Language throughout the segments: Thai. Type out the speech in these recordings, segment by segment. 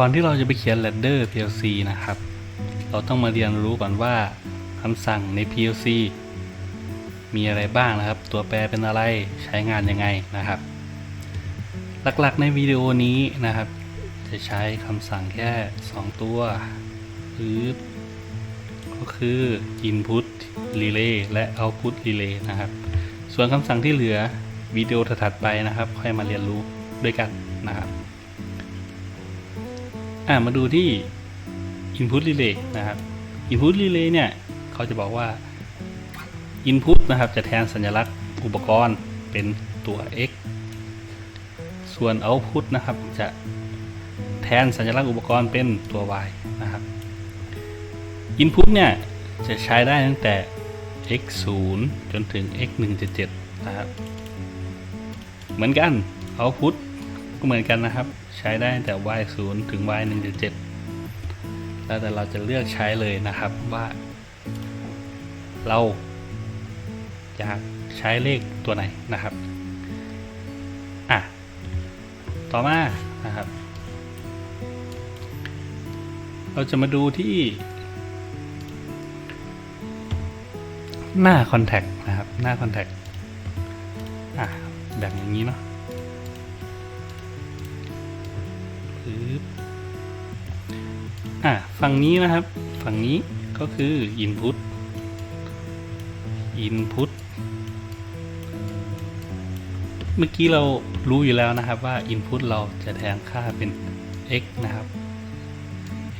ก่อนที่เราจะไปเขียน ladder PLC นะครับ เราต้องมาเรียนรู้ก่อนว่าคำสั่งใน PLC มีอะไรบ้างนะครับ ตัวแปรเป็นอะไรใช้งานยังไงนะครับ หลักๆในวิดีโอนี้นะครับ จะใช้คำสั่งแค่ 2 ตัวคือก็คือ input relay และ output relay นะครับ ส่วนคำสั่งที่เหลือวิดีโอถัดไปนะครับ ค่อยมาเรียนรู้ด้วยกันนะครับ อ่ามาดูที่ input relay นะครับ input relay เนี่ยเขาจะบอกว่า input นะครับจะแทนสัญลักษณ์อุปกรณ์เป็นตัว x ส่วน output นะครับจะแทนสัญลักษณ์อุปกรณ์เป็นตัว y นะครับ input เนี่ยจะใช้ได้ตั้งแต่ x 0จนถึง x 177นะครับ เหมือนกัน output ก็เหมือนกันนะครับ ใช้ได้แต่ y 0ถึง y 1.7 แล้วแต่เราจะเลือกใช้เลยนะครับว่า เราอยากใช้เลขตัวไหนนะครับอะต่อมานะครับ เราจะมาดูที่ หน้า Contact นะครับ หน้า Contact อะแบบอย่างนี้เนาะ อะฝั่งนี้นะครับ ฝั่งนี้ก็คือ Input Input เมื่อกี้เรารู้อยู่แล้วนะครับว่า Input เราจะแทนค่าเป็น x นะครับ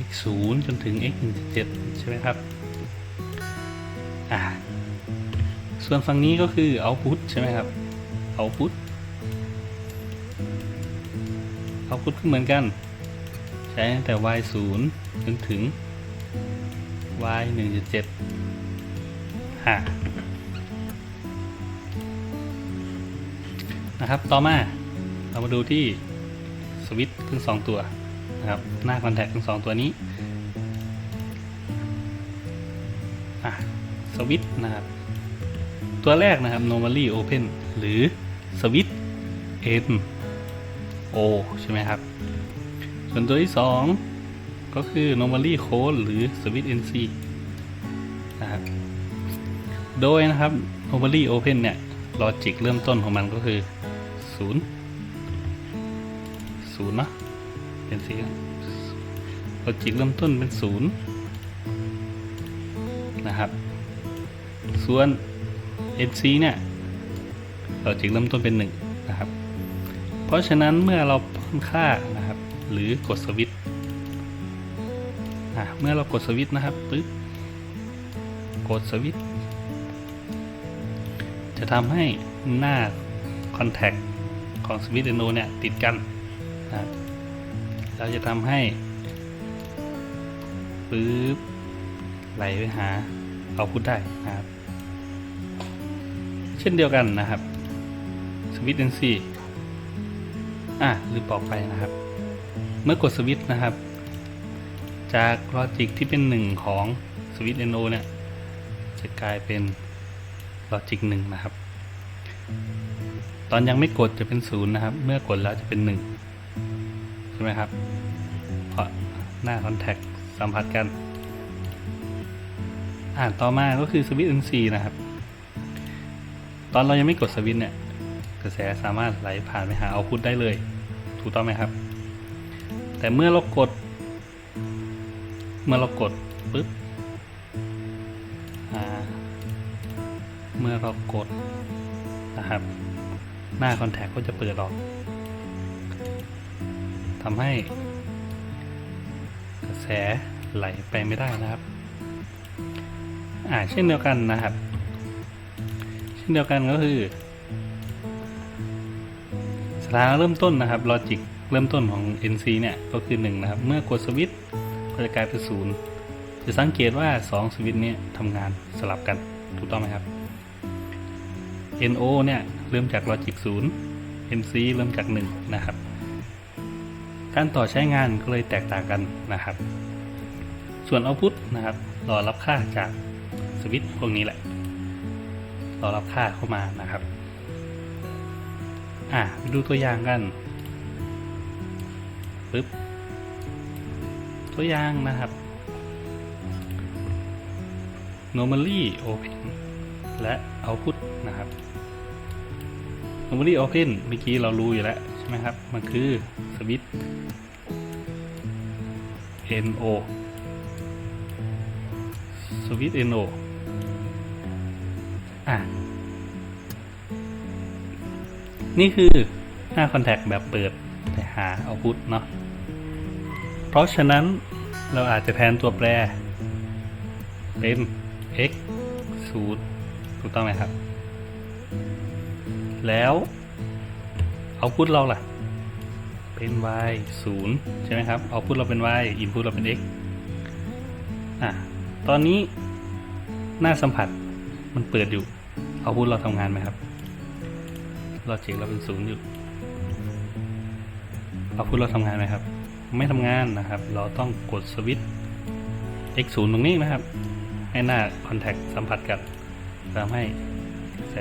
x 0จนถึง x 1 7ใช่ไหมครับ อ่า ส่วนฝั่งนี้ก็คือ output ใช่ไหมครับ output output ก็เหมือนกัน ใช้ตั้งแต่ y 0จนถึง y 1.7อ่านะครับต่อมาเรามาดูที่สวิตช์ทั้งสองตัวนะครับหน้าคอนแทคทั้งสองตัวนี้สวิตช์นะครับ ตัวแรกนะครับ normally open หรือสวิตช์ N O ใช่ไหมครับ ส่วนตัวที่ 2 ก็คือ normally close หรือ switch NC นะครับ โดยนะครับ normally open เนี่ย logic เริ่มต้นของมันก็คือ 0 0เนาะเป็นสี logic เริ่มต้นเป็น 0 นะครับ ส่วน NC เนี่ย logic เริ่มต้นเป็น 1 นะครับ เพราะฉะนั้นเมื่อเราป้อนค่านะครับ หรือกดสวิตช์เมื่อเรากดสวิตช์นะครับปึ๊บกดสวิตช์จะทำให้หน้า Contact ของสวิตช์ NO เนี่ยติดกันนะเราจะทำให้ปึ๊บไหลไปหาเอาพุทได้นะครับ เช่นเดียวกันนะครับสวิตช์ NC อ่ อะลืมบอกไปนะครับ เมื่อกดสวิตช์นะครับ จากลอจิกที่เป็นหนึ่งของสวิตช์ NO เนี่ย จะกลายเป็นลอจิกหนึ่งนะครับ ตอนยังไม่กดจะเป็นศูนย์นะครับ เมื่อกดแล้วจะเป็นหนึ่งใช่ไหมครับ เพราะหน้าคอนแทคสัมผัสกัน อ่าต่อมาก็คือสวิตช์ NC นะครับ ตอนเรายังไม่กดสวิตช์เนี่ย กระแสสามารถไหลผ่านไปหาเอาพุทได้เลย ถูกต้องไหมครับ แต่เมื่อเรากด เมื่อเรากดปึ๊บเมื่อเรากดนะครับ หน้าคอนแทคก็จะเปิดออกทำให้กระแสไหลไปไม่ได้นะครับ อ่าเช่นเดียวกันนะครับ เช่นเดียวกันก็คือ สถานะเริ่มต้นนะครับลอจิกเริ่มต้นของ NC เนี่ยก็คือ1นะครับเมื่อกดสวิตช์ก็จะกลายเป็น0จะสังเกตว่า 2 สวิตช์เนี้ทำงานสลับกันถูกต้องไหมครับ NO เนี่ยเริ่มจากลอจิก0 NC เริ่มจาก 1 นะครับ การต่อใช้งานก็เลยแตกต่างกันนะครับ ส่วน output นะครับรอรับค่าจากสวิตช์พวกนี้แหละรอรับค่าเข้ามานะครับ อะไปดูตัวอย่างกันปึ๊บตัวอย่างนะครับ normally open และ output นะครับ normally open เมื่อกี้เรารู้อยู่แล้วใช่ไหมครับ มันคือสวิตช์ no สวิตช์ no อะ นี่คือหน้า contact แบบเปิดแต่หา output เนาะ เพราะฉะนั้นเราอาจจะแทนตัวแปร เป็น x ศูนย์ถูกต้องไหมครับ แล้วเอาพุทเราล่ะ เป็น y ศูนย์ใช่ไหมครับเอาพุทเราเป็น y อินพุตเราเป็น x อะตอนนี้หน้าสัมผัสมันเปิดอยู่ เอาพุทเราทำงานไหมครับ ลอจิกเราเป็นศูนย์อยู่เอาพุทเราทำงานไหมครับ ไม่ทำงานนะครับ เราต้องกดสวิตช์ x ศูนย์ตรงนี้นะครับ ให้หน้า contact สัมผัสกับทำให้แส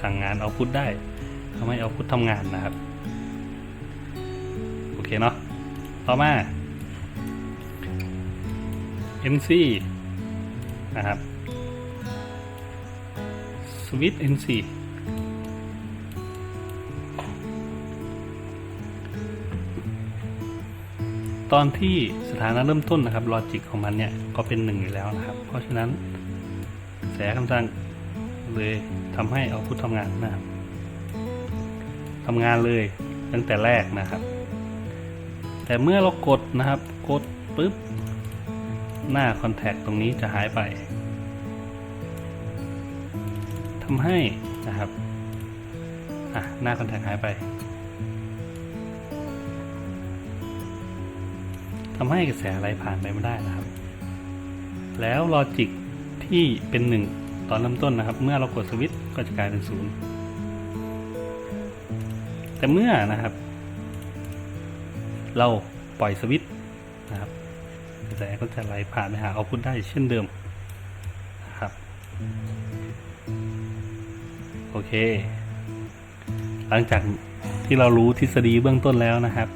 สั่งงานเอาพุทได้ทำให้เอาพุททำงานนะครับ โอเคเนาะต่อมา NC นะครับสวิตช์ NC ตอนที่สถานะเริ่มต้นนะครับลอจิกของมันเนี่ยก็เป็นหนึ่งอยู่แล้วนะครับ เพราะฉะนั้นแสคำสั่งเลยทำให้เอาพุททำงานนะครับทำงานเลยตั้งแต่แรกนะครับ แต่เมื่อเรากดนะครับกดปุ๊บหน้าคอนแทคตรงนี้จะหายไปทำให้นะครับอะหน้าคอนแทคหายไป ทำให้กระแสไหลผ่านไปไม่ได้นะครับ แล้วลอจิกที่เป็นหนึ่งตอนเริ่มต้นนะครับ เมื่อเรากดสวิตช์ก็จะกลายเป็นศูนย์แต่เมื่อนะครับ เราปล่อยสวิตช์นะครับกระแสก็จะไหลผ่านไปหาเอาพุทได้เช่นเดิมนะครับโอเค หลังจากที่เรารู้ทฤษฎีเบื้องต้นแล้วนะครับ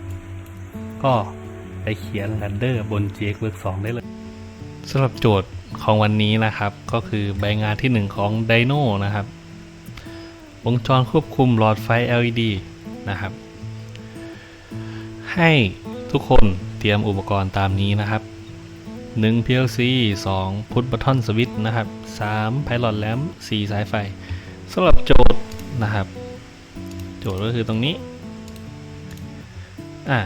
ก็ ไปเขียนแรดเดอร์บน JX Work 2ได้เลยสำหรับโจทย์ของวันนี้นะครับ ก็คือใบงานที่ 1 ของ Dino นะครับ วงจรควบคุมหลอดไฟ LED นะครับ ให้ทุกคนเตรียมอุปกรณ์ตามนี้นะครับ 1 PLC 2พุทบัตทอนสวิตนะครับ 3 Pilot Lamp 4 สายไฟสำหรับโจทย์นะครับ โจทย์ก็คือตรงนี้ อะ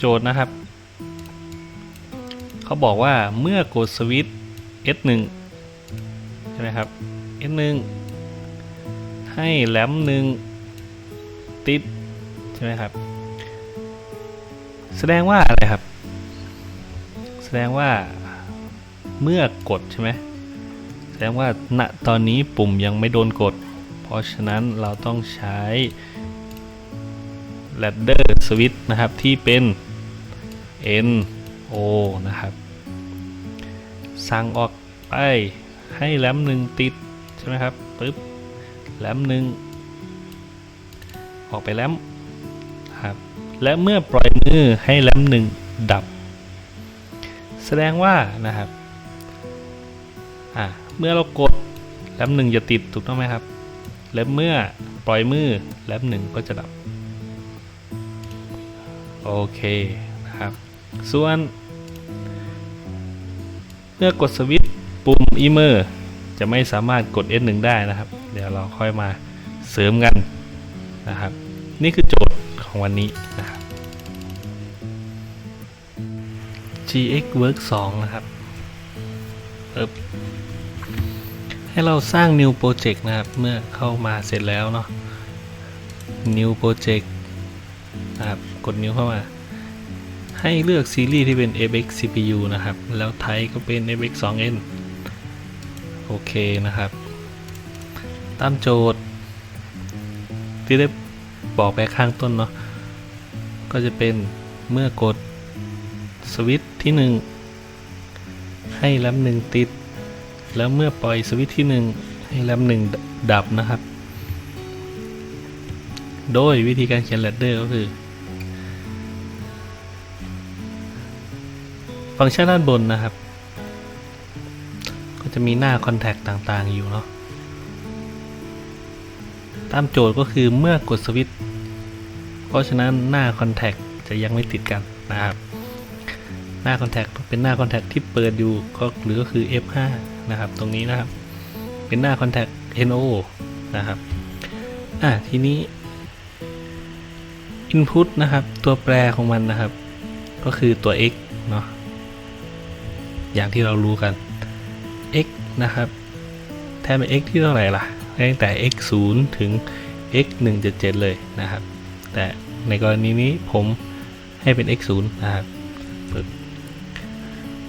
โจทย์นะครับ เขาบอกว่าเมื่อกดสวิตช์ S1 ใช่ไหมครับ S1 ให้แหลมหนึ่งติดใช่ไหมครับ แสดงว่าอะไรครับ แสดงว่าเมื่อกดใช่ไหมแสดงว่าณตอนนี้ปุ่มยังไม่โดนกด เพราะฉะนั้นเราต้องใช้ ladder switch นะครับ ที่เป็น N O นะครับ สั่งออกไปให้แหลมหนึ่งติด ใช่ไหมครับปึ๊บแหลมหนึ่งออกไปแหลมครับและเมื่อปล่อยมือให้แหลมหนึ่งดับ แสดงว่านะครับอ่าเมื่อเรากดแหลมหนึ่งจะติดถูกต้องไหมครับ และเมื่อปล่อยมือแหลมหนึ่งก็จะดับ โอเคนะครับ ส่วนเมื่อกดสวิตช์ปุ่มอีเมอร์จะไม่สามารถกด S1 ได้นะครับ เดี๋ยวเราค่อยมาเสริมกันนะครับ นี่คือโจทย์ของวันนี้นะครับ GX Work 2 นะครับให้เราสร้าง new project นะครับ เมื่อเข้ามาเสร็จแล้วเนาะ new project นะครับ กดนิ้วเข้ามา ให้เลือกซีรีส์ที่เป็น FX CPU นะครับ แล้วไทป์ก็เป็น FX 2N โอเคนะครับ ตามโจทย์ ที่ได้บอกไปข้างต้นเนาะ ก็จะเป็นเมื่อกดสวิตช์ที่ 1 ให้แรมหนึ่งติด แล้วเมื่อปล่อยสวิตช์ที่ 1 ให้แรมหนึ่งดับนะครับ โดยวิธีการเขียนแรดเดอร์ก็คือ ฟังก์ชันด้านบนนะครับ ก็จะมีหน้า Contact ต่างๆอยู่เนาะตามโจทย์ก็คือเมื่อกดสวิตช์เพราะฉะนั้นหน้า Contact จะยังไม่ติดกันนะครับ หน้า Contact ต้องเป็นหน้า Contact ที่เปิดอยู่ก็หรือก็คือ F5 นะครับ ตรงนี้นะครับ เป็นหน้า Contact NO นะครับอะทีนี้ Input นะครับ ตัวแปรของมันนะครับ ก็คือตัว x เนาะ อย่างที่เรารู้กัน x นะครับ แทนเป็น x ที่เท่าไหร่ล่ะตั้งแต่ x 0ถึง x 177เลยนะครับ แต่ในกรณีนี้ผมให้เป็น x 0นะครับ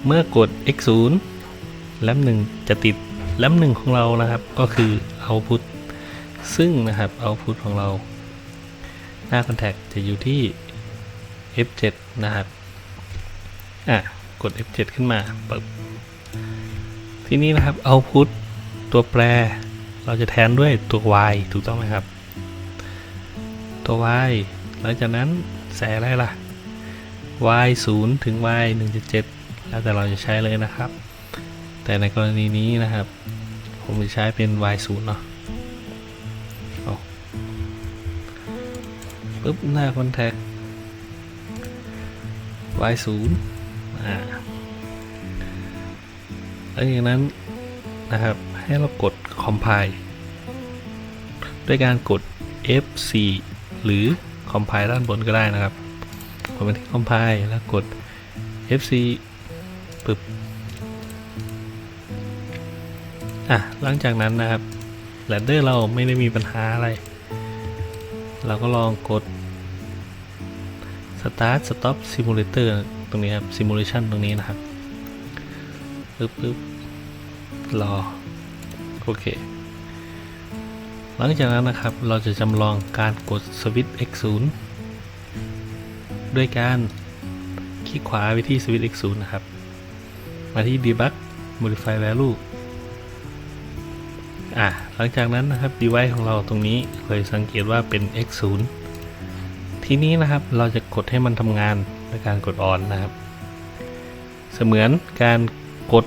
เมื่อกด x 0แล้ม1จะติดแลม1ของเรานะครับ ก็คือ output ซึ่งนะครับ output ของเรา หน้า contact จะอยู่ที่ F7 นะครับ อะ กด F7 ขึ้นมาปึ๊บทีนี้นะครับ output ตัวแปร เราจะแทนด้วยตัว y ถูกต้องไหมครับ ตัว y หลังจากนั้นใส่อะไรล่ะ y 0ถึง y 1.7 แล้วแต่เราจะใช้เลยนะครับ แต่ในกรณีนี้นะครับ ผมจะใช้เป็น y 0เนาะปุ๊บหน้า contact y 0 อ่าแล้วจากนั้นนะครับ ให้เรากด compile ด้วยการกด F4 หรือ compile ด้านบนก็ได้นะครับกดไปที่ compile แล้วกด F4 ปึ๊บอะหลังจากนั้นนะครับแรดเดอร์เราไม่ได้มีปัญหาอะไร เราก็ลองกด start stop simulator ตรงนี้ครับ simulation ตรงนี้นะครับปึ๊บปึ๊บรอ โอเค หลังจากนั้นนะครับ เราจะจำลองการกดสวิตช์ X0 ด้วยการคลิกขวาไปที่สวิตช์ X0 นะครับ มาที่ debug modify value อะหลังจากนั้นนะครับ device ของเราตรงนี้เราจะสังเกตว่าเป็น X0 ทีนี้นะครับเราจะกดให้มันทำงาน ด้วยการกด on นนะครับ เสมือนการกด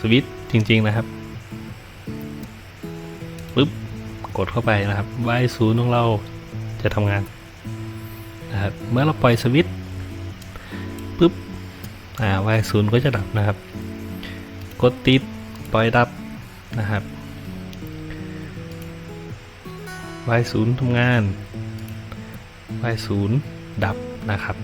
สวิตช์จริง ๆนะครับปึ๊บกดเข้าไปนะครับ y ศูนย์ของเราจะทำงานนะครับเมื่อเราปล่อยสวิตช์ปึ๊บอ่า y ศูนย์ก็จะดับนะครับ กดติดปล่อยดับนะครับ y ศูนย์ทำงาน y ศูนย์ดับ นะครับ